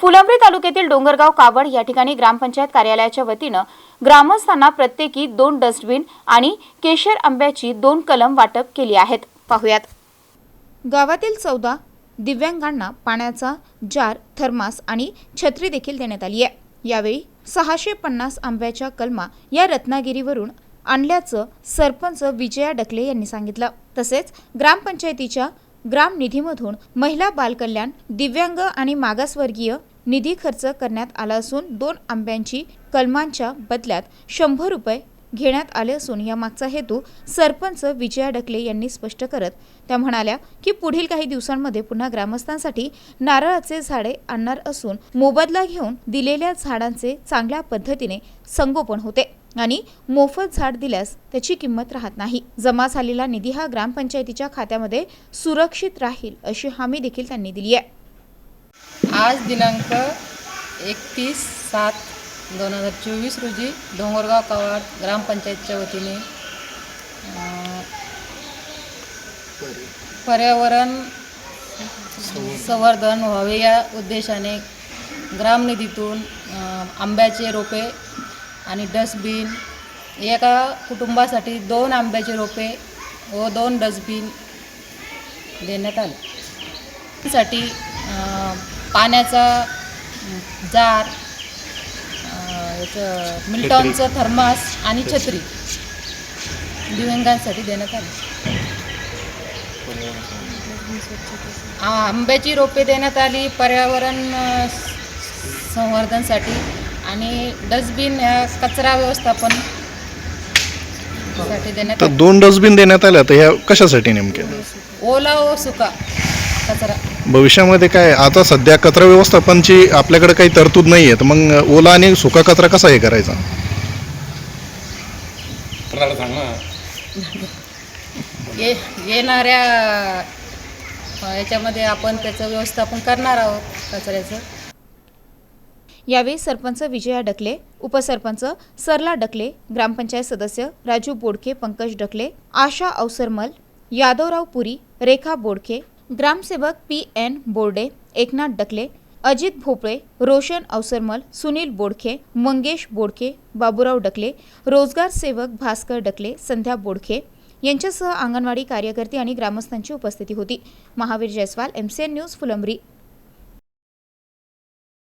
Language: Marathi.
फुलंब्री तालुक्यातील डोंगरगाव कावड या ठिकाणी ग्रामपंचायत कार्यालयाच्या वतीनं ग्रामस्थांना प्रत्येकी दोन डस्टबिन आणि केशर आंब्याची दोन कलम वाटप केली आहेत. पाहुयात. गावातील चौदा दिव्यांगांना पाण्याचा जार थर्मास आणि छत्री देखील देण्यात आली आहे. यावेळी सहाशे पन्नास आंब्याच्या कलमा या रत्नागिरीवरून आणल्याचं सरपंच विजया डकले यांनी सांगितलं. तसेच ग्रामपंचायतीच्या ग्राम निधीमधून महिला बालकल्याण दिव्यांग आणि मागासवर्गीय निधी खर्च करण्यात आला असून दोन आंब्यांची कलमांच्या बदल्यात शंभर रुपये घेण्यात आले असून यामागचा हेतू सरपंच विजया डकले यांनी स्पष्ट करत त्या म्हणाल्या की पुढील काही दिवसांमध्ये पुन्हा ग्रामस्थांसाठी नारळाचे झाडे आणणार असून मोबदला घेऊन दिलेल्या झाडांचे चांगल्या पद्धतीने संगोपन होते. आणि मोफत झाड दिल्यास त्याची किंमत राहत नाही. जमा झालेला निधी हा ग्रामपंचायतीच्या खात्यामध्ये सुरक्षित राहील अशी हमी देखील त्यांनी दिली आहे. आज दिनांक एकतीस सात दोन हजार चोवीस रोजी डोंगरगाव कावाड ग्रामपंचायतच्या वतीने पर्यावरण संवर्धन व्हावे या उद्देशाने ग्रामनिधीतून आंब्याचे रोपे आणि डस्टबिन एका कुटुंबासाठी दोन आंब्याचे रोपे व दोन डस्टबिन देण्यात आले. साठी पाण्याचा जार याचं मिल्टॉनचं थर्मास आणि छत्री. दिव्यांगांसाठी देण्यात आली. आंब्याची रोपे देण्यात आली पर्यावरण संवर्धनसाठी. आणि डस्टबिन ह्या कचरा व्यवस्थापनसाठी देण्यात तर दोन डस्टबिन देण्यात आल्या तर ह्या कशासाठी नेमक्या? ओला व सुका कचरा. भविष्यामध्ये काय आता सध्या कचरा व्यवस्थापनची आपल्याकडे काही तरतूद नाही आहे तर मग ओला आणि सुका कचरा कसा हे करायचा? ये येणाऱ्या याच्यामध्ये आपण त्याचं व्यवस्थापन करणार आहोत कचऱ्याचं. यावेळी सरपंच विजया डकले उपसरपंच सरला डकले ग्रामपंचायत सदस्य राजू बोडके पंकज डकले आशा अवसरमल यादवराव पुरी रेखा बोडके ग्रामसेवक पी एन बोर्डे एकनाथ डकले अजित भोपळे रोशन अवसरमल सुनील बोडखे मंगेश बोडके बाबूराव डकले रोजगार सेवक भास्कर डकले संध्या बोडखे यांच्यासह अंगणवाडी कार्यकर्ते आणि ग्रामस्थांची उपस्थिती होती. Mahavir Jaiswal MCN news Phulambri.